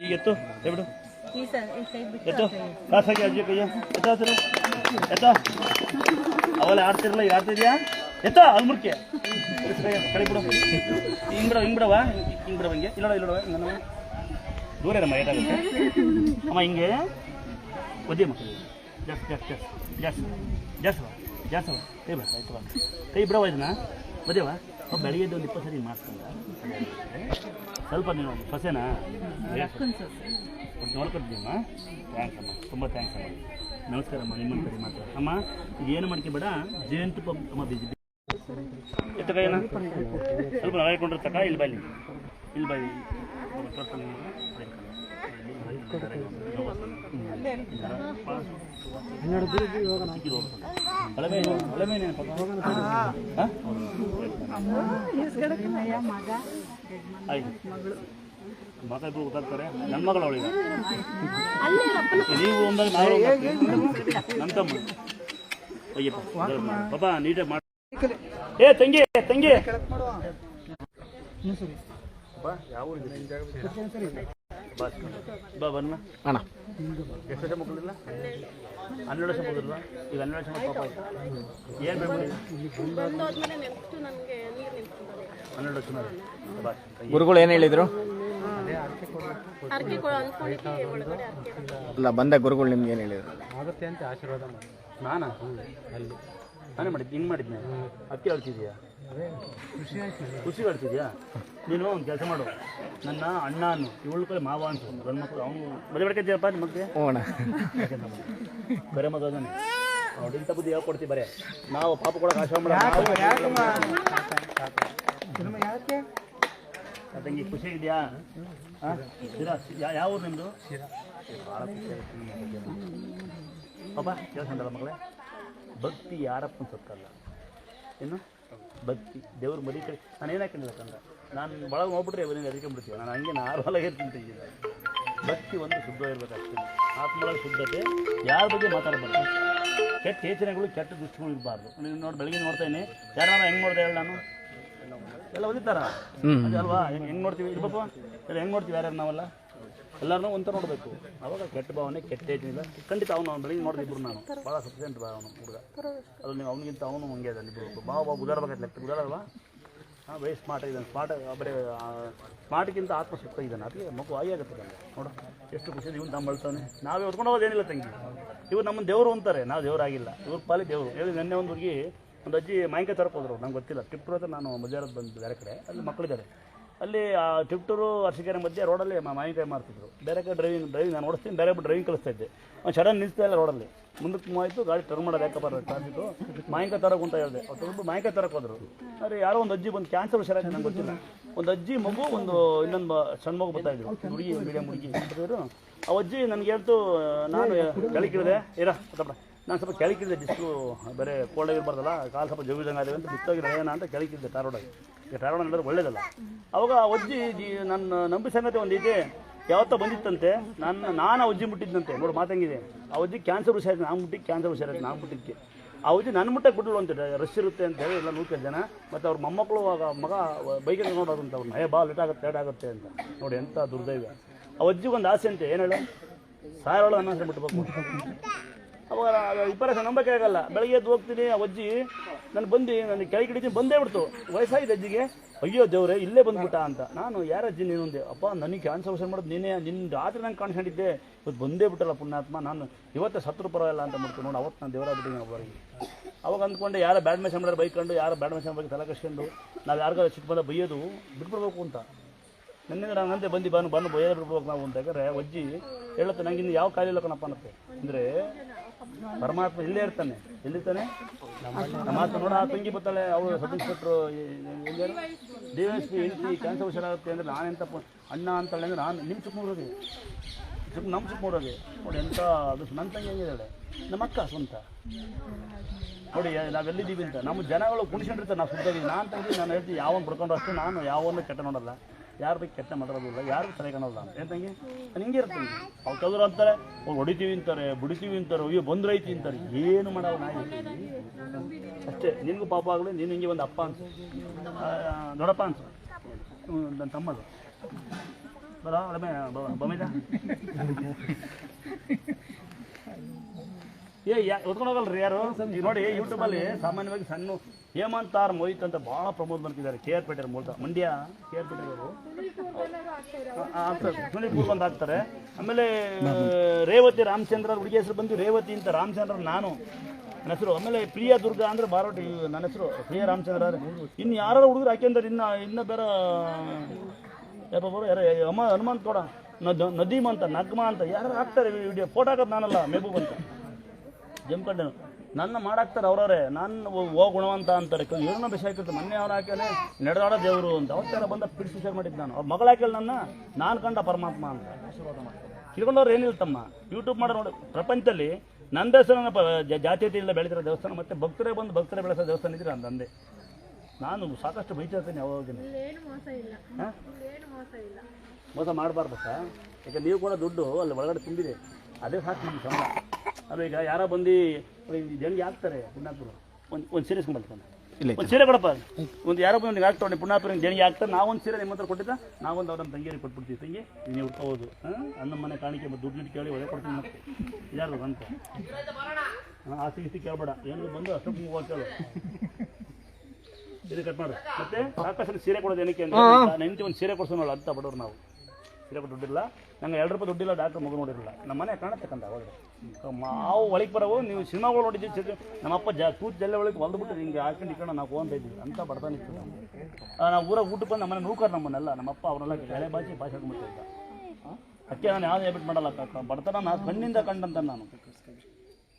ಈಗ ಎತ್ತು ಬಿಡು. ಈ ಸ ಈ ಸೈಡ್ ಬಿಟ್ಟು ಎತ್ತು ಕಾಸಾಗಿ ಅಜ್ಜಿ ಕೈಯ. ಎತ್ತ ಹಸಿರು. ಎತ್ತ. ಅವೆಲ್ಲ ಆಡ್ತಿರಲ್ಲ ಈಗ ಆಡ್ತಿದ್ಯಾ? ಎತ್ತ ಅಲ್ಮುರ್ಕೆ ಕಡೆ ಬಿಡು. ಹಿಂಗ್ ಬಿಡವ ಹಿಂಗ್ ಬಿಡವ ಹಿಂಗ್ ಬಿಡವ ಹಿಂಗೆ. ಇಲ್ಲೋಡ ಇಲ್ಲೋಡ ನನ್ನ ದೂರ ಇರಮ್ಮ ಏಟಾಗುತ್ತೆ ಅಮ್ಮ ಹಿಂಗೆ. ಒದ್ದೆ ಮಕ್ಕಳು. ಜಾಸ್ತಿ ಜಾಸ್ತಿ ಜಾಸ್ತಿ ಜಾಸ್ತಿ. ಜಾಸ್ತಿ ಜಾಸ್ತಿ ಕೈ ಬಿಡ ಆಯ್ತು ಕೈ ಬಿಡವ ಇದನ್ನ. ಒದೇವ ಬೆಳಿಗ್ಗೆ ಒಂದು ಇಪ್ಪತ್ತು ಸರಿ ಮಾಡ್ಕೊಂಡ ಸ್ವಲ್ಪ ನೀನು ಸೊಸೆನಾ ನೋಡ್ಕೊತೀನಮ್ಮ ಥ್ಯಾಂಕ್ಸ್ ಅಮ್ಮ ತುಂಬ ಥ್ಯಾಂಕ್ಸ್ ಅಮ್ಮ ನಮಸ್ಕಾರ ಅಮ್ಮ ನಿಮ್ಮ ಕಡೆ ಮಾತ್ರ ಅಮ್ಮ ಏನು ಮಾಡ್ಕೊಬೇಡ ಪಬ್ ಅಮ್ಮ ಬಿಜಿ ಎತ್ತ ಕೈಯನ್ನ ಸ್ವಲ್ಪ ನಗಾಯ್ಕೊಂಡಿರ್ತಕ್ಕ ಇಲ್ಲಿ ಬಾಯಿ ಇಲ್ಲಿ ಬಾಯಿ ತೋರ್ಸ್ತಾನೆ ನಿಮ್ಗೆ. ಹಳೆ ಮೀನು ಹಳೆ ಮೀನು ಏನು ಪಾಪ? ಹಾಂ? ಮಗ ಆಯ್ತು ಮಗ ಇಬ್ರು ಗೊತ್ತಾಗ್ತಾರೆ ನನ್ನ ಮಗಳು ಅವಳಿಗೆ ನೀವು ಒಂದಾಗ ನಾವು ನನ್ನ ತಮ್ಮ. ಅಯ್ಯಪ್ಪ ಬಾ ನೀಟಾಗಿ ಮಾಡಿ. ಏ ತಂಗಿ ತಂಗಿ. ಬಾ ಯಾವ? ಬಾ ಬಾ. ಬನ್ನ. ಅಣ್ಣ ಎಷ್ಟು ಮಕ್ಕಳಿಲ್ಲ? ಹನ್ನೆರಡು ವರ್ಷ ಮುಗಿದ್ರು ಈಗ ಹನ್ನೆರಡು ವರ್ಷ ಪಾಪ ಆಯ್ತು. ಏನು ಬೇಕು ಹನ್ನೆರಡು ವರ್ಷ ಮೇಲೆ. ಗುರುಗಳು ಏನು ಹೇಳಿದ್ರು? ಅಲ್ಲ ಬಂದ ಗುರುಗಳು ನಿಮ್ಗೆ ಏನು ಹೇಳಿದ್ರು? ಆಗುತ್ತೆ ಅಂತ ಆಶೀರ್ವಾದ ಮಾಡಿ ನಾನಾ? ಅಲ್ಲಿ. ನಾನೇ ಮಾಡಿದ್ದು ಹಿಂಗೆ ಮಾಡಿದ್ದೆ ಅದಕ್ಕೆ ಹೇಳ್ತಿದ್ಯಾ ಖುಷಿ ಆಯ್ತು ಖುಷಿ ಹೇಳ್ತಿದ್ಯಾ ನೀನು ಒಂದು ಕೆಲಸ ಮಾಡು. ನನ್ನ ಅಣ್ಣ ಅನ್ನು ಇವಳು ಕಡೆ ಮಾವ ಅಂತ ಗಂಡು ಮಕ್ಕಳು ಅವನು ಮದುವೆ ಮಾಡ್ಕೊತೀಯಪ್ಪ ನಿಮ್ಮ ಮಗ್ಗೆ? ಹೋಣ ಅಣ್ಣ. ಬರೇ ಮಗ ಅದಾನೆ. ಅವ್ರು ಇಂಥ ಬುದ್ಧಿ ಹೇಳ್ಕೊಡ್ತೀವಿ ಬರೇ? ನಾವು ಪಾಪ ಕೂಡ ಆಶ್ರಮ ಯಾಕೆ? ತಂಗಿ ಖುಷಿ ಇದೆಯಾ ಯಾವ ಊರು ನಿಮ್ಮದು ಭಾಳ. ಪಾಪ ಕೆಲಸ ಮಗಳೇ? ಭಕ್ತಿ ಯಾರಪ್ಪನ ಸತ್ತಲ್ಲ. ಏನು ಭಕ್ತಿ ದೇವ್ರ ಮರಿ ಕಡೆ ನಾನು ಏನು ಹಾಕೊಂಡಿಲ್ಲ ಕಂದ ನಾನು ಒಳಗೆ ಹೋಗ್ಬಿಟ್ರೆ ಇವನಿಗೆ ಅರಿಕೊಂಡ್ಬಿಡ್ತೀವಿ ನಾನು ಹಂಗೆ ನಾರ್ಮಲ್ ಆಗಿ ತಿಂತಿದ್ದೆ ಭಕ್ತಿ ಒಂದು ಶುದ್ಧವಾಗಿರ್ಬೇಕಾಗ್ತದೆ ಆತ್ಮಗಳ ಶುದ್ಧತೆ ಯಾರ ಬಗ್ಗೆ ಮಾತಾಡಬಾರ್ದು? ಕೆಟ್ಟ ಯೋಚನೆಗಳು ಕೆಟ್ಟ ದೃಷ್ಟಿಗಳು ಇರಬಾರ್ದು. ನೀನು ನೋಡಿ ಬೆಳಗ್ಗೆ ನೋಡ್ತೇನೆ ಯಾರನ್ನ ಹೆಂಗೆ ನೋಡ್ದೆ ಹೇಳಿ ನಾನು? ಎಲ್ಲ ಓದಿತಾರ ಅದೇ ಅಲ್ವಾ? ಹೆಂಗೆ ಹೆಂಗ್ ನೋಡ್ತೀವಿ? ಇರ್ಬೇಕು ಎಲ್ಲ ಹೆಂಗ್ ನೋಡ್ತೀವಿ? ಯಾರ್ಯಾರು ನಾವೆಲ್ಲ? ಎಲ್ಲರನ್ನೂ ಒಂಥರ ನೋಡಬೇಕು. ಅವಾಗ ಕೆಟ್ಟ ಭಾವನೆ, ಕೆಟ್ಟ ಏನಿಲ್ಲ ಖಂಡಿತ ಅವನು ಅವ್ನು ಬೆಳಿಗ್ಗೆ ನೋಡಿದ ಇಬ್ರು ನಾನು. ಭಾಳ ಸಫಿಷಿಯಂಟ್ ಬಾ ಅವನು ಹುಡುಗ. ಅದು ನೀವು ಅವನಿಗಿಂತ ಅವನು ಹಂಗೆ ಅದ ಇಬ್ಬರು ಭಾವ ಭಾವ ಉದಾರಬೇಕು ಲೆಕ್ಕ ಉದಾರಲ್ವಾ? ಹಾಂ ವೆರಿ ಸ್ಮಾರ್ಟ್ ಆಗಿದ್ದಾನೆ. ಸ್ಮಾರ್ಟ್ ಬರೀ ಸ್ಮಾರ್ಟ್ಗಿಂತ ಆತ್ಮಶಕ್ತ ಇದ್ದಾನೆ. ಅದಕ್ಕೆ ಮಗು ಆಗಿ ಆಗುತ್ತೆ. ನೋಡು, ಎಷ್ಟು ಖುಷಿ ಇವನು ತಮ್ಮ ಬೆಳ್ತಾನೆ. ನಾವೇ ಹೊತ್ಕೊಂಡು ಹೋಗೋದೇನಿಲ್ಲ ತಂಗಿ. ಇವ್ರು ನಮ್ಮ ದೇವರು ಅಂತಾರೆ. ನಾವು ದೇವರಾಗಿಲ್ಲ. ಇವ್ರ ಪಾಲಿ ದೇವರು. ಹೇಳಿ, ನೆನ್ನೆ ಒಂದು ಹುಡುಗಿ, ಒಂದು ಅಜ್ಜಿ ಮಾಯಂಕಾಯಿ ತರಕ್ಕೆ ನಂಗೆ ಗೊತ್ತಿಲ್ಲ. ಟಿಪ್ಪು ಹತ್ರ ನಾನು ಮಜಾರದ್ದು ಬಂದು ಬೇರೆ ಕಡೆ. ಅಲ್ಲಿ ಮಕ್ಕಳಿದ್ದಾರೆ ಅಲ್ಲಿ, ಆ ಟಿಪ್ಟೂರು ಅರಸಿಕೆರೆ ಮಧ್ಯೆ ರೋಡಲ್ಲಿ ಮಾವಿನಕಾಯಿ ಮಾರ್ತಿದ್ರು. ಬೇರೆ ಕಡೆ ಡ್ರೈವಿಂಗ್ ಡ್ರೈವಿಂಗ್ ನಾನು ಓಡಿಸ್ತೀನಿ, ಬೇರೆ ಡ್ರೈವಿಂಗ್ ಕಲಿಸ್ತಾ ಇದ್ದೆ. ಅವ್ನು ಸಡನ್ ನಿಲ್ಲಿಸ್ತಾ ಇಲ್ಲ ರೋಡಲ್ಲಿ ಮುಂದಕ್ಕೆ ಮೂವ್ ಆಯಿತು, ಗಾಡಿ ಟರ್ನ್ ಮಾಡೋದು ಯಾಕಪ್ಪ ಟ್ರಾಫಿಕ್ಕು ಮಾವಿನಕಾಯಿ ತರಕ್ಕೆ ಅಂತ ಹೇಳಿದೆ. ಅವ್ರು ತೊಗೊಂಡು ಮಾವಿನಕಾಯಿ ತರಕ್ಕೆ ಹೋದರು. ಆದರೆ ಯಾರೋ ಒಂದು ಅಜ್ಜಿ ಬಂದು ಕ್ಯಾನ್ಸರ್ ಹುಷಾರಾಗಿ ನಂಗೆ ಗೊತ್ತಿಲ್ಲ. ಒಂದು ಅಜ್ಜಿ ಮಗು, ಒಂದು ಇನ್ನೊಂದು ಸಣ್ಣ ಮಗು ಬರ್ತಾ ಇದ್ರು. ಹುಡುಗಿ ಮೀಡಿಯಂ ಹುಡುಗಿ. ಆ ಅಜ್ಜಿ ನನಗೆ ಹೇಳ್ತು ನಾನು ಕೆಳಗಿಳಿದೆ ಇರ ಗೊತ್ತಪ್ಪ ನಾನು ಸ್ವಲ್ಪ ಕೆಳಕಿದ್ದೆ ಬಿಸಿಲು, ಬೇರೆ ಕೋಲ್ಡ್ ಆಗಿರ್ಬಾರ್ದಲ್ಲ, ಕಾಲು ಸ್ವಲ್ಪ ಜಗಿದಂಗೆ ಆಗಿದೆ ಅಂತ ಬಿತ್ತೋಗಿ ನಡೆಯೋಣ ಅಂತ ಕೆಳಗಿದ್ದೆ ಟಾರೋಡಾಗಿ ಈಗ ಟಾರೋಡ ನಡೆದ್ರೆ ಒಳ್ಳೇದಲ್ಲ. ಅವಾಗ ಅಜ್ಜಿ ನನ್ನ ನಂಬಿ ಸಂಗತಿ ಒಂದಿದೆ ಯಾವತ್ತೋ ಬಂದಿತ್ತಂತೆ ನನ್ನ ನಾನು ಅಜ್ಜಿ ಮುಟ್ಟಿದ್ದಂತೆ. ನೋಡಿ ಮಾತಂಗಿದೆ ಆ ಅಜ್ಜಿ ಕ್ಯಾನ್ಸರ್ ಹುಷಾರಿದೆ ನಾನು ಮುಟ್ಟಿಗೆ ಕ್ಯಾನ್ಸರ್ ಹುಷಾರಿದೆ ನಾನು ಮುಟ್ಟಿದ್ದಕ್ಕೆ ಆ ಅಜ್ಜಿ ನನ್ನ ಮುಟ್ಟಕ್ಕೆ ಬಿಡಲು ಅಂತ ರಶ್ ಇರುತ್ತೆ ಅಂತ ಹೇಳಿ ಎಲ್ಲ ನೂರು ಜನ. ಮತ್ತು ಅವ್ರ ಮೊಮ್ಮಕ್ಕಳು ಆಗ ಮಗ ಬೈಕಲ್ಲಿ ನೋಡೋದಂತ ಅವ್ರನ್ನ ಏ ಬಾ ಲೇಟ್ ಆಗುತ್ತೆ ಲೇಟ್ ಆಗುತ್ತೆ ಅಂತ. ನೋಡಿ ಎಂಥ ದುರ್ದೈವ. ಆ ಅಜ್ಜಿಗೆ ಒಂದು ಆಸೆ ಅಂತೆ. ಏನು ಹೇಳು? ಅನ್ನೋ ನನ್ನ ಹೆಸರು ಬಿಟ್ಬೇಕು. ಅವಾಗ ಇಬ್ಬರ ನಂಬಕ್ಕೆ ಆಗಲ್ಲ. ಬೆಳಗ್ಗೆ ಎದ್ದು ಹೋಗ್ತೀನಿ, ಆ ಅಜ್ಜಿ ನಾನು ಬಂದು ನನಗೆ ಕೆಳಗೆ ಹಿಡಿತೀನಿ, ಬಂದೇ ಬಿಡ್ತು. ವಯಸ್ಸಾಗಿದೆ ಅಜ್ಜಿಗೆ. ಅಯ್ಯೋ ದೇವ್ರೆ, ಇಲ್ಲೇ ಬಂದ್ಬಿಟ್ಟ ಅಂತ. ನಾನು, ಯಾರ ಅಜ್ಜಿ ನೀನು ಅಂದೆ. ಅಪ್ಪ, ನನಗೆ ಕ್ಯಾನ್ಸರ್ ಔಷಧ ಮಾಡೋದು ನೀನೇ ನಿನ್ನ ರಾತ್ರಿ ನಂಗೆ ಕಾಣಿಸ್ಕೊಂಡಿದ್ದೆ. ಇವತ್ತು ಬಂದೇ ಬಿಟ್ಟಲ್ಲ ಪುಣ್ಯಾತ್ಮ. ನಾನು ಇವತ್ತೇ ಸತ್ರು ಪರವಾಗಿಲ್ಲ ಅಂತ ಮಾಡ್ತೀನಿ ನೋಡಿ ಅವತ್ತು ನಾನು ದೇವರ ಬಿಟ್ಟಿದ್ದೀನಿ ಒಬ್ಬರಿಗೆ ಅವಾಗ ಅಂದ್ಕೊಂಡೆ, ಯಾರು ಬ್ಯಾಡ್ ಮೆಷನ್ ಮಾಡಿದ್ರೆ ಬೈಕೊಂಡು, ಯಾರು ಬ್ಯಾಡ್ ಮೆಷನ್ ಬಗ್ಗೆ ತಲೆ ಕಸ್ಕೊಂಡು ನಾವು ಯಾರಿಗಾರ ಚಿಕ್ಕ ಬಂದ ಬೈಯೋದು ಬಿಟ್ಬಿಡ್ಬೇಕು ಅಂತ. ನನ್ನಿಂದ ನಾನು ಅಂದೆ, ಬಂದು ಬಾನು ಬಾನು ಬೈಯೋದು ಬಿಡ್ಬೇಕು ನಾವು ಅಂತ. ಯಾಕಂದ್ರೆ ಅಜ್ಜಿ ಹೇಳುತ್ತೆ ಇನ್ನು ಯಾವ ಕಾಯಿಲೆ ಇಲ್ಲ ಕಣಪ್ಪ ಅನ್ನತ್ತೆ. ಅಂದರೆ ಪರಮಾತ್ಮ ಇಲ್ಲೇ ಇರ್ತಾನೆ. ಎಲ್ಲಿರ್ತಾನೆ ನಮ್ಮ ಮಾತು ನೋಡ, ಆ ತಂಗಿ ಬರ್ತಾಳೆ, ಅವರು sub inspector D S P ಹೆಂಡತಿ ಕ್ಯಾನ್ಸರ್ ಹುಷಾರಾಗುತ್ತೆ ಅಂದರೆ ನಾನೆಂತ ಪ- ಅಣ್ಣ ಅಂತಾಳೆ ಅಂದರೆ ನಾನು ನಿಮ್ಮ ಚಿಕ್ಕ ಮೂರೋಗಿ ಚಿಕ್ಕ ನಮ್ಮ ಮೂರೋದಿ ನೋಡಿ ಎಂಥ ಅದು ನನ್ನ ತಂಗಿ ಹೆಂಗಿದ್ದಾಳೆ? ನಮ್ಮ ಅಕ್ಕ ಸ್ವಂತ. ನೋಡಿ ನಾವೆಲ್ಲಿದ್ದೀವಿ ಅಂತ. ನಮ್ಮ ಜನಗಳು ಕುಣಿಸ್ಕೊಂಡಿರ್ತಾರೆ, ನಾವು ಸುದ್ದಿ ನಾನು ತಂಗಿ, ನಾನು ಹೇಳ್ತೀನಿ, ಯಾವನ್ ಬಿಡ್ಕೊಂಡು ಅಷ್ಟು, ನಾನು ಯಾವನ್ನೂ ಕೆಟ್ಟ ನೋಡಲ್ಲ. ಯಾರ ಬಗ್ಗೆ ಕೆಟ್ಟ ಮಾಡಿರೋದಿಲ್ಲ ಯಾರು ಸರಿ ಕಾಣಲ್ಲ ಅಂತ. ಹಿಂಗೆ ಇರ್ತೀನಿ. ಅವ್ರು ಕದ್ರು ಅಂತಾರೆ, ಅವ್ರು ಹೊಡಿತೀವಿ ಅಂತಾರೆ, ಬಿಡಿತೀವಿ ಅಂತಾರೆ, ಅಯ್ಯೋ ಬಂದ್ರೈತಿ ಅಂತಾರೆ. ಏನು ಮಾಡೋ ನಾಯಿ ಅಷ್ಟೇ, ನಿನಗೂ ಪಾಪ ಆಗಲಿ, ನೀನು ಹಿಂಗೆ ಒಂದು ಅಪ್ಪ ಅಂತ ದೊಡ್ಡಪ್ಪ ಹ್ಞೂ ನನ್ನ ತಮ್ಮದು ಬರ ಏ, ಯಾ ಒತ್ಕೊಂಡು ಹೋಗಲ್ರಿ ಯಾರು? ನೋಡಿ ಯೂಟ್ಯೂಬಲ್ಲಿ ಸಾಮಾನ್ಯವಾಗಿ ಸಣ್ಣ. ಹೇಮಂತ್ ಆರ್ ಮೋಹಿತ್ ಅಂತ ಭಾಳ ಪ್ರಮೋದ್ ಬಂದಿದ್ದಾರೆ ಕೆ ಆರ್ ಪೇಟೆ ಮೂಲಕ. ಮಂಡ್ಯ ಕೆ ಆರ್ ಪೇಟೆಯವರು. ಸುನೀಲ್ ಬಂದು ಹಾಕ್ತಾರೆ. ಆಮೇಲೆ ರೇವತಿ ರಾಮಚಂದ್ರ ಹುಡುಗಿ ಹೆಸರು ಬಂದು ರೇವತಿ ಅಂತ ರಾಮಚಂದ್ರ ನಾನು ನನ್ನ ಹೆಸರು. ಆಮೇಲೆ ಪ್ರಿಯ ದುರ್ಗಾ ಅಂದ್ರೆ ಬಾರೋಟಿ ನನ್ನ ಹೆಸರು. ಪ್ರಿಯ ರಾಮಚಂದ್ರ ಇನ್ನು ಯಾರು ಹುಡುಗರು ಹಾಕ್ಯಂದ್ರೆ ಇನ್ನು ಇನ್ನೂ ಬೇರೆ ಬರೋ ಯಾರು ಅಮ್ಮ ಹನುಮಂತ್ ನದ್ ನದೀಮ್ ಅಂತ ನಗ್ಮಾ ಅಂತ ಯಾರು ಹಾಕ್ತಾರೆ ವಿಡಿಯೋ ಫೋಟೋ ಹಾಕೋದು ನಾನಲ್ಲ ಮೆಹಬೂಬ್ ಅಂತ. ಜಮ್ಕಂಡೆ ನನ್ನ ಮಾಡಾಕ್ತಾರೆ ಅವ್ರವ್ರೆ. ನಾನು ಓ ಗುಣವಂತ ಅಂತಾರೆ. ಇವ್ರನ್ನ ಬಿಸಿ ಹಾಕಿರ್ತಾರೆ ಮೊನ್ನೆ ಅವ್ರು ಹಾಕ್ಯಾನೆ ನಡೆದಾಡೋ ದೇವರು ಅಂತ. ಅವತ್ತೆಲ್ಲ ಬಂದ ಪಿಡಿಸಿ ವಿಚಾರ ಮಾಡಿದ್ದು ನಾನು. ಅವ್ರ ಮಗಳ ಹಾಕಿಲ್ಲ ನನ್ನ ನಾನು ಕಂಡ ಪರಮಾತ್ಮ ಅಂತ. ತಿಳ್ಕೊಂಡವ್ರು ಏನಿಲ್ಲ ತಮ್ಮ ಯೂಟ್ಯೂಬ್ ಮಾಡೋ ನೋಡಿ. ಪ್ರಪಂಚದಲ್ಲಿ ನನ್ನ ದೇವಸ್ಥಾನ ಜಾತೀಯತೆಯಿಂದ ಬೆಳೆದಿರೋ ದೇವಸ್ಥಾನ ಮತ್ತೆ ಭಕ್ತರೇ ಬಂದು ಭಕ್ತರೇ ಬೆಳೆಸೋ ದೇವಸ್ಥಾನ ಇದ್ರೆ ನಂದೇ. ನಾನು ಸಾಕಷ್ಟು ಬೈತಿರ್ತೀನಿ ಯಾವಾಗ ಮೋಸ ಮಾಡಬಾರ್ದು ಸರ್. ಯಾಕೆ ನೀವು ಕೂಡ ದುಡ್ಡು ಅಲ್ಲಿ ಒಳಗಡೆ ತುಂಬಿದೆ. ಅದೇ ಸಾಕು ನಮ್ಮ ಸಂಬಳ ಅದು ಈಗ ಯಾರೋ ಬಂದು ಜನಗೆ ಹಾಕ್ತಾರೆ ಪುಣ್ಯಾಪುರ ಒಂದು ಒಂದು ಸೀರೆ ಇಲ್ಲ ಒಂದು ಸೀರೆ ಕೊಡಪ್ಪ. ಒಂದು ಯಾರೋ ಬಂದು ಹಾಕ್ತಾರೆ ಪುಣ್ಯಾಪುರ ಜನಗೆ ಹಾಕ್ತಾರೆ? ನಾವೊಂದು ಸೀರೆ ನಿಮ್ಮ ಹತ್ರ ಕೊಟ್ಟಿದ್ದ ನಾವೊಂದು ಅವ್ರ ನಮ್ಮ ತಂಗಿಯರಿಗೆ ಕೊಟ್ಬಿಡ್ತೀವಿ. ತಂಗಿ ನೀವು ಉಟ್ಕೋಬೋದು ಹಾಂ? ಅನ್ನ ಮನೆ ಕಾಣಿಕೆ ಮತ್ತು ದುಡ್ಡು ಗಿಟ್ಟು ಕೇಳಿ ಒಳ್ಳೆ ಕೊಡ್ತೀನಿ ಮತ್ತೆ. ಯಾರು ಅಂತ. ಹಾಂ ಆಸ್ತಿ ಗೀಸ್ತಿ ಕೇಳಬೇಡ. ಏನು ಬಂದು ಅಷ್ಟು ಮೂವ್ ಕೇಳು. ಇದು ಕಟ್ ಮಾಡ್ರಿ ಮತ್ತೆ ಸಾಕಷ್ಟು ಸೀರೆ ಕೊಡೋದು ಏನಕ್ಕೆ ಅಂತ ನೆಂಟಿ ಒಂದು ಸೀರೆ ಕೊಡ್ಸೋಣ ಅಂತ ಬಡವ್ರು ನಾವು. ಸೀರೆ ಕೊಟ್ಟು ದುಡ್ಡಿಲ್ಲ. ನಂಗೆ ಎರಡು ರೂಪಾಯಿ ದುಡ್ಡಿಲ್ಲ ಡಾಕ್ಟರ್ ಮಗು ನೋಡಿರಲಿಲ್ಲ. ನಮ್ಮ ಮನೆ ಕಾಣತಕ್ಕಂಥ ಅವಾಗ. ಮಾವು ಒಳಗೆ ಬರೋವು ನೀವು ಸಿನಿಮಾಗಳು ನೋಡಿದ್ದೀವಿ ನಮ್ಮಪ್ಪ ಜಾ, ತೂತ್ ಜಲ್ಲೆ ಒಳಗೆ ಹೊಲ್ದ್ಬಿಟ್ಟು ಹಿಂಗೆ ಹಾಕೊಂಡು ಇಟ್ಕೊಂಡು ನಾವು ಹೋಗ್ತಾ ಇದ್ದೀವಿ ಅಂತ ಬಡತನ ಇತ್ತು ನಾವು ನಾವು ಊರಾಗ ಊಟಕ್ಕೆ ಬಂದು ನಮ್ಮನೆ ನೂಕರ್ ನಮ್ಮನ್ನೆಲ್ಲ, ನಮ್ಮಪ್ಪ ಅವ್ರನ್ನೆಲ್ಲ ಎಳೆ ಬಾಚಿ ಭಾಷೆ ಹಾಕೊಂಡ್ಬಿಟ್ಟಿದ್ದ ಅಕ್ಕೆ ನಾನು ಯಾವ್ದು ಹ್ಯಾಬಿಟ್ ಮಾಡಲ್ಲ ಕಾಕ ಬಡತನ ನಾನು ಕಣ್ಣಿಂದ ಕಂಡಂತ ನಾನು.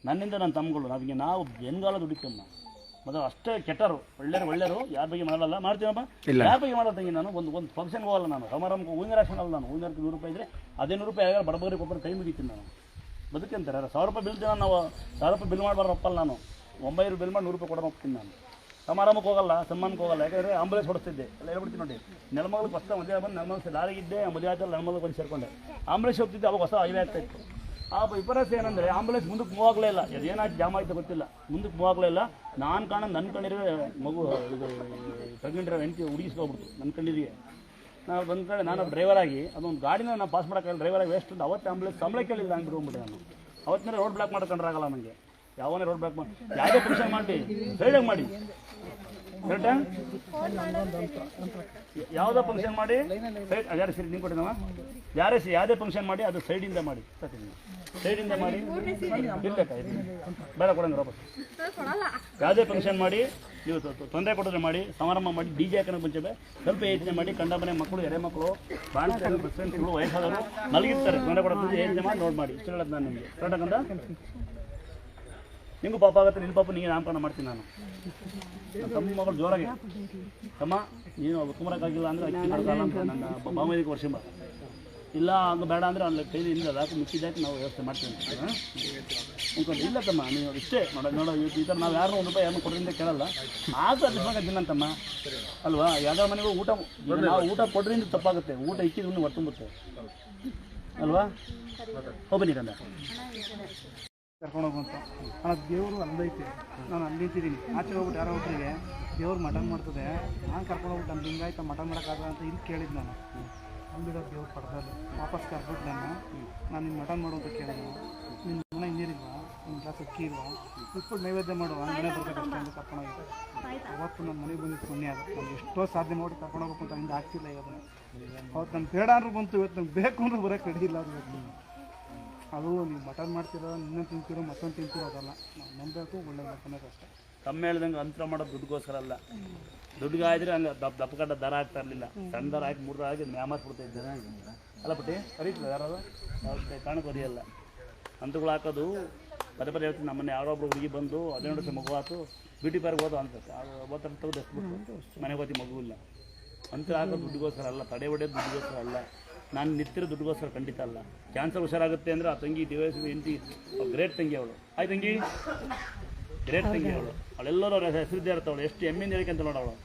ನನ್ನಿಂದ ನನ್ನ ತಮ್ಮಗಳು ನಮಗೆ ನಾವು ಬೆಂಗಾಲ ದುಡಿತಮ್ಮ ಮೊದಲು ಅಷ್ಟೇ ಕೆಟ್ಟರು ಒಳ್ಳೆಯರು ಒಳ್ಳೆಯರು ಯಾರ ಬಗ್ಗೆ ಮಾಡಲ್ಲ ಮಾಡ್ತೀನಪ್ಪ. ಯಾರ ಬಗ್ಗೆ ಮಾಡಲ್ಲ ತಂಗಿ ನಾನು? ಒಂದು ಒಂದು ಫಂಕ್ಷನ್ಗೆ ಹೋಗಲ್ಲ ನಾನು. ಸಮಾರಂಭ ಹೂವಿನ ರಾಶಿ ಅಲ್ಲ ನಾನು. ಹೂವಿನ ನೂರು ರೂಪಾಯಿ ಇದ್ರೆ ಹದಿನೂರು ರೂಪಾಯಿ ಯಾರು ಬಡಬಗರಿಗೆ ಒಬ್ಬರು ಕೈ ಮುಗಿತೀನಿ ನಾನು. ಬದುಕಂತಾರೆ. ಯಾರು ಸಾವಿರ ರೂಪಾಯಿ ಬಿಲ್ ದಿನ ನಾವು ಸಾವಿರ ರೂಪಾಯಿ ಬಿಲ್ ಮಾಡಬಾರ್ದು ಒಪ್ಪಲ್ಲ ನಾನು. ಒಂಬೈನೂರು ಬಿಲ್ ಮಾಡಿ ನೂರು ರೂಪಾಯಿ ಕೊಡೋಣ ಹೋಗ್ತೀನಿ ನಾನು. ಸಮಾರಂಭಕ್ಕೆ ಹೋಗಲ್ಲ ಸನ್ಮಾನಕ್ಕೆ ಹೋಗಲ್ಲ. ಯಾಕಂದರೆ ಆಂಬುಲೆನ್ಸ್ ಹೊಡಿಸ್ತಿದ್ದೆ. ಎಲ್ಲ ಹೇಳ್ಬಿಡ್ತೀನಿ ನೋಡಿ. ನೆಲಮಗಳಿಗೆ ಹೊಸ ಮದುವೆ ಬಂದು ಲಾರಿಗೆ ಇದ್ದೆ ಮದುವೆ ಆಯ್ತಲ್ಲ ನೆಲಮಲ್ಗೆ ಬಂದು ಸೇರ್ಕೊಂಡೆ. ಆಂಬುಲೆನ್ಸ್ ಹೋಗ್ತಿದ್ದೆ ಅವಾಗ ಹೊಸ ಆಗ್ತಾ ಇತ್ತು. ಆ ವಿಪರ್ಯಾಸ ಏನಂದರೆ ಆಂಬುಲೆನ್ಸ್ ಮುಂದಕ್ಕೆ ಮೂವ್ ಇಲ್ಲ. ಅದು ಏನಾಯ್ತು ಜಾಮ್ ಆಯ್ತು ಗೊತ್ತಿಲ್ಲ. ಮುಂದಕ್ಕೆ ಮೂವ್ ಇಲ್ಲ. ನಾನು ಕಾಣ ನನ್ನ ಕಣ್ಣಿರೋ ಮಗು, ಇದು ಪ್ರೆಗ್ನೆಂಟ್ ಹೆಂಡತಿ ಹುಡುಗಿಸ್ಕೊಬಿಡ್ತು ನನ್ನ ಕಣ್ಣಿರಿಗೆ ನಾವು ಬಂದ ಕಡೆ ನಾನು ಡ್ರೈವರ್ ಆಗಿ, ಅದೊಂದು ಗಾಡಿನ ನಾನು ಪಾಸ್ ಮಾಡೋಕ್ಕಾಗಲ್ಲ ಡ್ರೈವರ್ ಆಗಿ ವೇಸ್ಟ್ ಅವತ್ತು ಆಂಬುಲೆನ್ಸ್ ಸಂಬಳ ಕೇಳಿಲ್ಲ ಹಂಗೆ ಬಿಡ್ಬಿಟ್ಟೆ ನಾನು. ಅವತ್ತಿನ ರೋಡ್ ಬ್ಲಾಕ್ ಮಾಡ್ಕೊಂಡ್ರಾಗಲ್ಲ ನನಗೆ ಯಾವನೇ ರೋಡ್ ಬ್ಲಾಕ್ ಮಾಡಿ ಯಾವುದೇ ಫಂಕ್ಷನ್ ಮಾಡಿ ಸೈಡಾಗಿ ಮಾಡಿ. ಯಾವುದೋ ಫಂಕ್ಷನ್ ಮಾಡಿ? ಸೈಡ್ ಯಾರು ಸರಿ ನೀವು ಕೊಟ್ಟಿದ್ದವ? ಯಾರೇ ಸರಿ ಯಾವುದೇ ಫಂಕ್ಷನ್ ಮಾಡಿ, ಅದು ಸೈಡಿಂದ ಮಾಡಿ. ಸೈಡಿಂದ ಮಾಡಿ. ಬೇಡ ಕೊಡಂಗ ವಾಪಸ್. ಯಾವುದೇ ಫಂಕ್ಷನ್ ಮಾಡಿ, ನೀವು ತೊಂದರೆ ಕೊಡೋದ್ರೆ ಮಾಡಿ, ಸಮಾರಂಭ ಮಾಡಿ ಡಿ ಜೆ ಹಾಕೋಣ ಮುಂಚೆ ಸ್ವಲ್ಪ ಯೋಚನೆ ಮಾಡಿ, ಕಂಡ ಮನೆ ಮಕ್ಕಳು, ಎರೆ ಮಕ್ಕಳು ಬಾಣಗಳು ಬಸ್ಸಂತಿಗಳು ವಯಸ್ಸಾದವರು ಮಲಗಿರ್ತಾರೆ. ತೊಂದರೆ ಕೊಡೋ ಯೋಜನೆ ಯೋಚನೆ ಮಾಡಿ ನೋಡಿ ಮಾಡಿ. ಇಷ್ಟು ಹೇಳೋದು ನಾನು ನಿಮಗೆ. ಕರೆಕ್ಟಾಗಂದ ನಿಮಗೂ ಪಾಪ ಆಗುತ್ತೆ ನಿನ್ನ ಪಾಪ ನಿಮಗೆ ನಾಮಕರಣ ಮಾಡ್ತೀನಿ ನಾನು. ತಮ್ಮ ಮಗಳು ಜೋರಾಗಿ. ತಮ್ಮ, ನೀನು ಕುಮಾರಕ್ಕಾಗಿಲ್ಲ ಅಂದ್ರೆ ಅಕ್ಕಿ ಮಾಡೋದಲ್ಲ ಅಂತ ನನ್ನ ಬಾಮದಿಗೆ ವರ್ಷ ಇಲ್ಲ, ಹಂಗೆ ಬೇಡ ಅಂದರೆ ಅಲ್ಲಿ ಕೈಲಿ ಇಲ್ಲ ಹಾಕಿ ಮಿಕ್ಕಿದ್ದಾಕಿ ನಾವು ವ್ಯವಸ್ಥೆ ಮಾಡ್ತೀವಿ? ಅನ್ಕೊಂಡು. ಇಲ್ಲ ತಮ್ಮ ನೀವು ಇಷ್ಟೇ ನೋಡ, ನೋಡೋ, ಈ ಥರ ನಾವು ಯಾರು ಒಂದು ರೂಪಾಯಿ ಯಾರನ್ನು ಕೊಡ್ರಿಂದ ಕೇಳಲ್ಲ. ಆಗ ಅದಿಲ್ಲ ಅಂತಮ್ಮ ಅಲ್ವಾ? ಯಾವ್ದಾರ ಮನೆಗೂ ಊಟ ನಾವು ಊಟ ಕೊಡ್ರಿಂದ ತಪ್ಪಾಗುತ್ತೆ. ಊಟ ಇಕ್ಕಿದ್ರು ಹೊರ್ತುಂಬುತ್ತೆ ಅಲ್ವಾ? ಹೋಗ್ಬನ್ನಿ ಕಂದ ಕರ್ಕೊಂಡು ಹೋಗುವಂತ. ಅಣ್ಣ, ದೇವರು ಅಲ್ಲೈತೆ ನಾನು ಅಲ್ಲಿ ನಿಂತಿದ್ದೀನಿ ಆಚೆ ಹೋಗ್ಬಿಟ್ಟು ಯಾರೋ ಒಬ್ಬರಿಗೆ ದೇವ್ರು ಮಟನ್ ಮಾಡ್ತದೆ. ನಾನು ಕರ್ಕೊಂಡು ಹೋಗ್ಬಿಟ್ಟು ನಾನು ಹಿಂಗಾಯ್ತು ಮಟನ್ ಮಾಡೋಕ್ಕಾಗಲ್ಲ ಅಂತ ಇಲ್ಲಿ ಕೇಳಿದ್ದು ನಾನು. ಅಂಬಿಡೋ ದೇವ್ರು ಪಡೆದಲ್ಲಿ ವಾಪಸ್ ಕರ್ಬಿಟ್ಟು ನಾನು. ನಾನು ನಿನ್ನ ಮಟನ್ ಮಾಡು ಅಂತ ಕೇಳಿದೆ ನಿನ್ನ ಮನೆ ನೀರಿಲ್ವಾ ನಿಮ್ಮ ಗ್ಲಾಸ್ ಅಕ್ಕಿ ಇಲ್ವಾ? ಇಟ್ಬಿಟ್ಟು ನೈವೇದ್ಯ ಮಾಡುವ ಮನೆ ಬರ್ಬೇಕಷ್ಟೇ ಅಂತ ಕರ್ಕೊಂಡು ಹೋಗಿದ್ದೆ. ಅವತ್ತು ನನ್ನ ಮನೆಗೆ ಬಂದಿದ್ದು ಪುಣ್ಯ ಅದು. ನಾನು ಎಷ್ಟೋ ಸಾಧ್ಯ ಮಾಡಿ ಕರ್ಕೊಂಡು ಹೋಗ್ಬೇಕು ಅಂತ ಹಿಂದೆ ಆಗ್ತಿಲ್ಲ ಇವತ್ತು. ಅವತ್ತು ನಾನು ಬೇಡ ಅಂದ್ರೂ ಬಂತು. ಇವತ್ತು ನಂಗೆ ಬೇಕು ಅಂದ್ರೆ ಬರೋಕ್ಕೆ ರೆಡಿ ಇಲ್ಲ ಇವತ್ತು. ಅದು ನೀವು ಮಟನ್ ಮಾಡ್ತಿರೋ, ನಿನ್ನೆ ತಿಂತೀರೋ, ಮತ್ತೊಂದು ತಿಂತೀರೋ ಅದಲ್ಲ. ನಾವು ನಂಬಬೇಕು, ಒಳ್ಳೆ ಅನ್ನೋದು ಅಷ್ಟೇ. ತಮ್ಮ ಹೇಳ್ದಂಗೆ ಅಂತರ ಮಾಡೋದು ದುಡ್ಡುಗೋಸ್ಕರ ಅಲ್ಲ. ದುಡ್ಡಿಗೆ ಹಂಗೆ ದಪ್ಪ ದಪ್ಪ ಕಡ್ಡ ದರ ಆಗ್ತಾ ಇರಲಿಲ್ಲ. ಸಣ್ಣ ದರ ಹಾಕಿ ಮೂರು ದರ ಹಾಕಿ ನ್ಯಾಮಸ್ ಬಿಡ್ತಾ ಇದ್ದಾರೆ. ಅಲ್ಲ ಬಟ್ಟಿ ಸರಿ ಯಾರಾದ್ರು? ಯಾವ್ದು ಕಾಣಕ್ಕೆ ಬರೆಯಲ್ಲ ಅಂತಗಳು ಹಾಕೋದು, ಪದೇ ಪದೇ ಹೇಳ್ತೀನಿ ನಮ್ಮನ್ನ ಯಾರೊಬ್ರು ಹುಡುಗಿ ಬಂದು ಹದಿನೆಂಟು ವರ್ಷ ಮಗು ಆತು, ಬ್ಯೂಟಿ ಪಾರ್ಕ್ ಹೋದ ಅಂತ. ಅವತ್ತರ ತೆಗೆದು ಎಸ್ಬಿಟ್ಟು ಮನೆಗೆ ಹೋಗಿ ಮಗು ಇಲ್ಲ. ಅಂತ ಹಾಕೋದು ದುಡ್ಡಿಗೋಸ್ಕರ ಅಲ್ಲ, ತಡೆ ಹೊಡೆಯೋದು ದುಡ್ಡಿಗೋಸ್ಕರ ಅಲ್ಲ. ನಾನು ನಿತ್ತಿರ ದುಡ್ಡುಗೋಸ್ಕರ ಖಂಡಿತ ಅಲ್ಲ. ಕ್ಯಾನ್ಸರ್ ಹುಷಾರಾಗುತ್ತೆ ಅಂದರೆ ಆ ತಂಗಿ ದೇವೇಶ್ ಎಂಟಿ ಗ್ರೇಟ್ ತಂಗಿ ಅವಳು. ಆಯ್ ತಂಗಿ. ಗ್ರೇಟ್ ತಂಗಿ ಅವಳು. ಅವಳೆಲ್ಲರೂ ಅವ್ರ ಹೆಸರಿದ್ದೇ ಇರ್ತಾವಳು ಎಷ್ಟು ಅಂತ ನೋಡ ಅವಳು.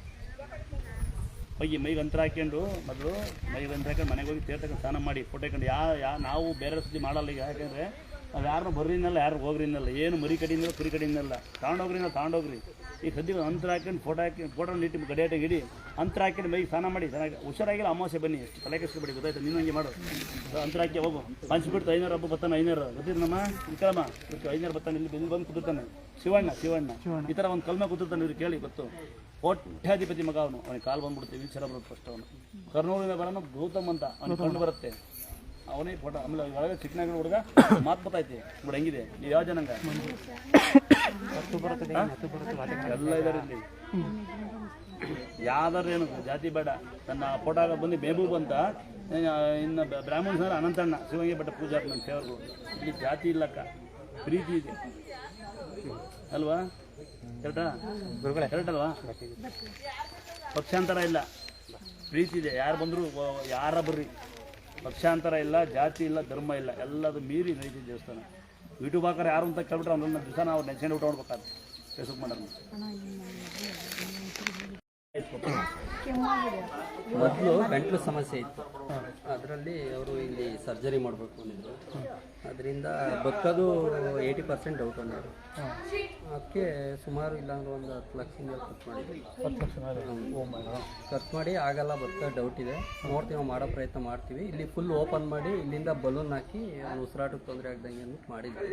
ಹೋಗಿ ಮೈಗೆ ಅಂತರ ಹಾಕ್ಕೊಂಡು ಮೊದಲು ಮೈಗೆ ಅಂತರ ಹಾಕೊಂಡು ಮನೆಗೆ ಹೋಗಿ ತೇರ್ತಕ್ಕಂಥ ಸ್ನಾನ ಮಾಡಿ ಫೋಟೋ ಹಾಕೊಂಡು ಯಾ ಯಾ ನಾವು ಬೇರೆ ಸುದ್ದಿ ಮಾಡಲ್ಲ ಈಗ. ಯಾಕೆಂದರೆ ನಾವು ಯಾರನ್ನೂ ಬರ್ರಿನಲ್ಲ ಯಾರು ಹೋಗ್ರಿನಲ್ಲ ಏನು ಮರಿ ಕಡಿನಲ್ಲ ಕುರಿ ಕಡಿನಲ್ಲ. ತಗೊಂಡೋಗ್ರಿನ ತಗೊಂಡೋಗ್ರಿ ಈ ಸದ್ಯ ಅಂತರ ಹಾಕೊಂಡು ಫೋಟೋ ಹಾಕಿ ಫೋಟೋ ನೀಟಿ ಗಡಿಯಾಟ ಇಡಿ ಅಂತರ ಹಾಕಿದ್ರೆ ಮೈ ಸ್ನಾನ ಮಾಡಿ ಚೆನ್ನಾಗಿ ಹುಷಾರಾಗಿಲ್ಲ ಅಮಾವಾಸ್ಯೆ ಬನ್ನಿ. ತಲೆ ಕೆಸ್ಕೊಬೇಡಿ ಗೊತ್ತಾಯ್ತು? ನೀನು ಹಂಗೆ ಮಾಡು. ಅಂತರ ಹಾಕಿ ಹೋಗು. ಹಂಚ್ಬಿಡ್ತು ಐನೂರು ಹಬ್ಬ ಬರ್ತಾನೆ ಐನೂರು. ಗೊತ್ತಿದ್ದಮ್ಮ ಇಕ್ಕಳಮ್ಮ ಇದಕ್ಕೆ ಐನೂರು ಬರ್ತಾನೆ ಇಲ್ಲಿ ಇಲ್ಲಿ ಬಂದು ಕೂತಿರ್ತಾನೆ ಶಿವಣ್ಣ ಶಿವಣ್ಣ. ಈ ಥರ ಒಂದು ಕಲ್ಮೆ ಕೂತಿರ್ತಾನೆ ಇವ್ರು ಕೇಳಿ ಗೊತ್ತು. ಕೋಟ್ಯಾಧಿಪತಿ ಮಗ ಅವನು. ಅವನಿಗೆ ಕಾಲು ಬಂದ್ಬಿಡ್ತೀವಿ ವಿಚಾರ ಬರುತ್ತೆ ಫಸ್ಟ್ ಅವನು. ಕರ್ನೂಲಿನ ಬರೋನು ಗೌತಮ್ ಅಂತ. ಅವನಿಗೆ ಕಂಡು ಬರುತ್ತೆ. ಅವನೇ ಫೋಟೋ ಆಮೇಲೆ ಒಳಗೆ ಚಿಕ್ಕನಾಗ ಹುಡುಗ ಮಾತು ಗೊತ್ತೈತಿ ನೋಡಿ ಹೆಂಗಿದೆ? ನೀವು ಯಾವ ಜನಾಂಗ? ಎಲ್ಲ ಇದಾರೆ ಇಲ್ಲಿ. ಯಾವ್ದಾರು ಏನು ಜಾತಿ ಬೇಡ. ನನ್ನ ಫೋಟೋ ಬಂದು ಬೇಬೂಬ್ ಅಂತ ಆ, ಇನ್ನು ಬ್ರಾಹ್ಮಣ ಸರ್ ಅನಂತಣ್ಣ ಶಿವಂಗಿ ಬೆಟ್ಟ ಪೂಜಾರ್ ನನ್ನ ಫೇವರ್ಗಳು ಇಲ್ಲಿ ಜಾತಿ ಇಲ್ಲಕ್ಕ ಪ್ರೀತಿ ಇದೆ. ಅಲ್ವಾ? ಕರೆಕ್ಟಾ ಕರೆಕ್ಟ್ ಅಲ್ವಾ? ಪಕ್ಷಾಂತರ ಇಲ್ಲ. ಪ್ರೀತಿ ಇದೆ. ಯಾರು ಬಂದರೂ ಯಾರ ಬರ್ರಿ? ಪಕ್ಷಾಂತರ ಇಲ್ಲ, ಜಾತಿ ಇಲ್ಲ, ಧರ್ಮ ಇಲ್ಲ, ಎಲ್ಲದು ಮೀರಿ ನಡೀತಿದೆ ದೇವಸ್ಥಾನ. ಯೂಟ್ಯೂಬ್ ಹಾಕಾರ ಯಾರು ಅಂತ ಕೇಳ್ಬಿಟ್ರೆ ಅವ್ರನ್ನ ದಿವಸ ನಾವು ನೆಚ್ಚಿನ ಊಟ ಮಾಡ್ಬೇಕಾದ್ರೆ ಫೇಸ್ಬುಕ್ ಮಾಡೋಣ ಮೊದಲು ಗಂಟ್ಲು ಸಮಸ್ಯೆ ಇತ್ತು. ಅದರಲ್ಲಿ ಅವರು ಇಲ್ಲಿ ಸರ್ಜರಿ ಮಾಡಬೇಕು ಅಂದಿದ್ರು. ಅದರಿಂದ ಬಕ್ಕದು ಏಯ್ಟಿ ಪರ್ಸೆಂಟ್ ಡೌಟ್ ಅಂದರು. ಅದಕ್ಕೆ ಸುಮಾರು ಇಲ್ಲಾಂದ್ರೆ ಒಂದು ಹತ್ತು ಲಕ್ಷದಿಂದ ಖರ್ಚು ಮಾಡಿದ್ವಿ ಖರ್ಚು ಮಾಡಿ ಆಗಲ್ಲ ಬರ್ತಾ ಡೌಟ್ ಇದೆ. ನೋಡ್ತೀವಿ ನಾವು ಮಾಡೋ ಪ್ರಯತ್ನ ಮಾಡ್ತೀವಿ. ಇಲ್ಲಿ ಫುಲ್ ಓಪನ್ ಮಾಡಿ ಇಲ್ಲಿಂದ ಬಲೂನ್ ಹಾಕಿ ಉಸಿರಾಟಕ್ಕೆ ತೊಂದರೆ ಆಗ್ದಂಗೆ ಅಂದ್ಬಿಟ್ಟು ಮಾಡಿದ್ವಿ.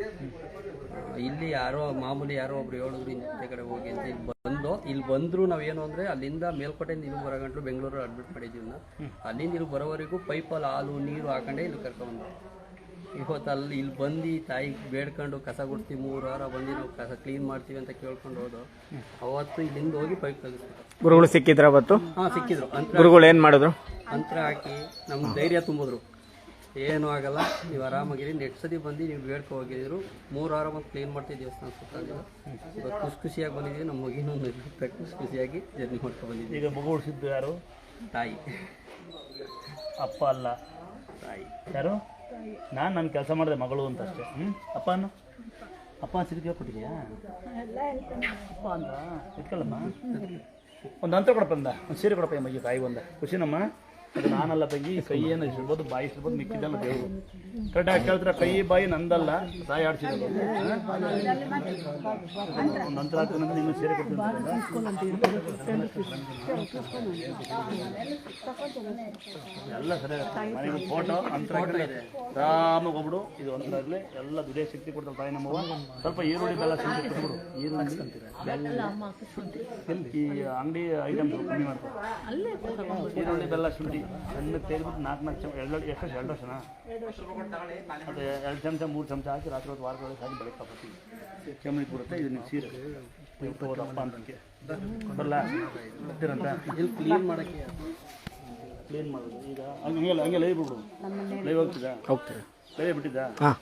ಇಲ್ಲಿ ಯಾರೋ ಮಾಮೂಲಿ ಯಾರೋ ಒಬ್ರು ಹೇಳಿದ್ರು ಇಂಥ ಕಡೆ ಹೋಗಿ ಅಂತ ಇಲ್ಲಿ ಬಂದು ಇಲ್ಲಿ ಬಂದ್ರು ನಾವೇನು ಅಂದರೆ ಅಲ್ಲಿಂದ ಮೇಲ್ಕೋಟೆಯಿಂದ ಇಲ್ಲಿ ಬರೋ ಗಂಟಲು ಬೆಂಗಳೂರು ಅಡ್ಮಿಟ್ ಮಾಡಿದ್ದೀವಿ ಅಲ್ಲಿಂದ ಇಲ್ಲಿ ಬರೋವರೆಗೂ ಪೈಪಲ್ಲಿ ಹಾಲು ನೀರು ಹಾಕೊಂಡೇ ಇಲ್ಲಿ ಕರ್ಕೊಂಡ್ಬಂದು ಇವತ್ತು ಅಲ್ಲಿ ಇಲ್ಲಿ ಬಂದು ತಾಯಿ ಬೇಡ್ಕೊಂಡು ಕಸ ಗುಡ್ತೀವಿ ಮೂರು ವಾರ ಬಂದು ನಾವು ಕಸ ಕ್ಲೀನ್ ಮಾಡ್ತೀವಿ ಅಂತ ಕೇಳ್ಕೊಂಡು ಹೋದು ಅವತ್ತು ಇಲ್ಲಿಂದ ಹೋಗಿ ಪೈಪ್ ತೆಗೆದ್ರು ಗುರುಗಳು ಸಿಕ್ಕಿದ್ರ ಅವತ್ತು? ಹಾಂ ಸಿಕ್ಕಿದ್ರು. ಅಂತ ಗುರುಗಳು ಏನು ಮಾಡಿದ್ರು? ಅಂತರ ಹಾಕಿ ನಮ್ಗೆ ಧೈರ್ಯ ತುಂಬಿದ್ರು. ಏನೂ ಆಗಲ್ಲ ನೀವು ಆರಾಮಾಗಿರಿ. ನೆಕ್ಸ್ಟ್ ಸತಿ ಬಂದು ನೀವು ಬೇಡ್ಕೊ ಹೋಗಿದ್ರು. ಮೂರು ವಾರ ಬಂದು ಕ್ಲೀನ್ ಮಾಡ್ತೀವಿ ದೇವಸ್ಥಾನ ಸುತ್ತಾಗಿಲ್ಲ ಇವತ್ತು ಖುಷಿ ಖುಷಿಯಾಗಿ ಬಂದಿದ್ದೀವಿ ನಮ್ಮ ಮಗಿನೂ ಖುಷಿ ಖುಷಿಯಾಗಿ ಜರ್ನಿ ಮಾಡ್ಕೊ ಬಂದಿದ್ದೀವಿ ಈಗ ಮಗು ಉಳಿಸಿದ್ದು ಯಾರು? ತಾಯಿ. ಅಪ್ಪ ಅಲ್ಲ? ತಾಯಿ. ಯಾರು? ನಾನು ನನ್ನ ಕೆಲಸ ಮಾಡಿದೆ ಮಗಳು ಅಂತ ಅಷ್ಟೇ. ಹ್ಞೂ ಅಪ್ಪನು ಅಪ್ಪ ಸಿರಿಕೆ ಕೊಟ್ಟಿದ್ಯಾ ಅಪ್ಪ ಅಂತ ಇಟ್ಕೊಳ್ಳಮ್ಮ ಒಂದು ಅಂತ ಕೊಡಪ್ಪ ಅಂದ. ಒಂದು ಸೀರೆ ಕೊಡಪ್ಪ ಮಗಿ ತಾಯಿ ಒಂದ ಖುಷಿನಮ್ಮ? ಅದು ನಾನಲ್ಲ ತಂಗಿ ಏನು ಇರ್ಬೋದು ಬಾಯಿ ಇರ್ಬೋದು ಮಿಕ್ಕಿದಲ್ಲ ದೇವರು. ಕರೆಕ್ಟಾಗಿ ಕೇಳ್ತಾರೆ ಕೈ ಬಾಯಿ ನಂದಲ್ಲ ತಾಯಿ ಆಡ್ಸಿದ್ರು ನಂತರ ಸೀರೆ ಕೊಡ್ತೀನಿ ಎಲ್ಲ ಸರಿ ಮನೆಗೆ ಫೋಟೋ ಅಂತರ ರಾಮ ಹೋಗ್ಬಿಡು. ಇದು ಒಂದಾಗ್ಲಿ ಎಲ್ಲ ದುಡಿಯ ಶಕ್ತಿ ಕೊಡ್ತಾರೆ ತಾಯಿ ನಮ್ಮವ್ವ. ಸ್ವಲ್ಪ ಈರುಳ್ಳಿ ಬೆಲ್ಲ ಶುಂಠಿ ಕೊಟ್ಬಿಡು ಈರುಳ್ಳಿ ಈ ಅಂಗಡಿ ಐಟಮ್ಸ್ ಕಮ್ಮಿ ಮಾಡ್ತಾರೆ. ಈರುಳ್ಳಿ ಬೆಲ್ಲ ಶುಂಠಿ. ಸಣ್ಣ ತೆಗೆದ್ಬಿಟ್ಟು ನಾಲ್ಕು ನಾಲ್ಕು ಚಮಚ ಎರಡು ಎಷ್ಟು ಎರಡು ವರ್ಷನಾ? ಅದು ಎರಡು ಚಮಚ ಮೂರು ಚಮಚ ಹಾಕಿ ರಾತ್ರಿ ಹೊತ್ತು ವಾರದೊಳಗೆ ಹಾಕಿ ಬೆಳಗ್ಗೆ ತಗೋತೀವಿ ಕೆಮ್ಮಿ ಬಿಡುತ್ತೆ ಇದು ನೀವು ಸೀರೆ. ಹೋದಪ್ಪ ಅಂತಕ್ಕೆ ಬರಲ್ಲ ಬರ್ತೀರಂತ? ಇಲ್ಲಿ ಕ್ಲೀನ್ ಮಾಡೋಕ್ಕೆ. ಕ್ಲೀನ್ ಮಾಡೋದು. ಈಗ ಹಂಗೆ ಹಂಗೆ ಹಂಗೆ ಲೈವ್ ಬಿಡು ಲೈವ್ ಹೋಗ್ತಿದ್ದ ಹೋಗ್ತೀರಾ ಲೈವ್ ಬಿಟ್ಟಿದ್ದ? ಹಾಂ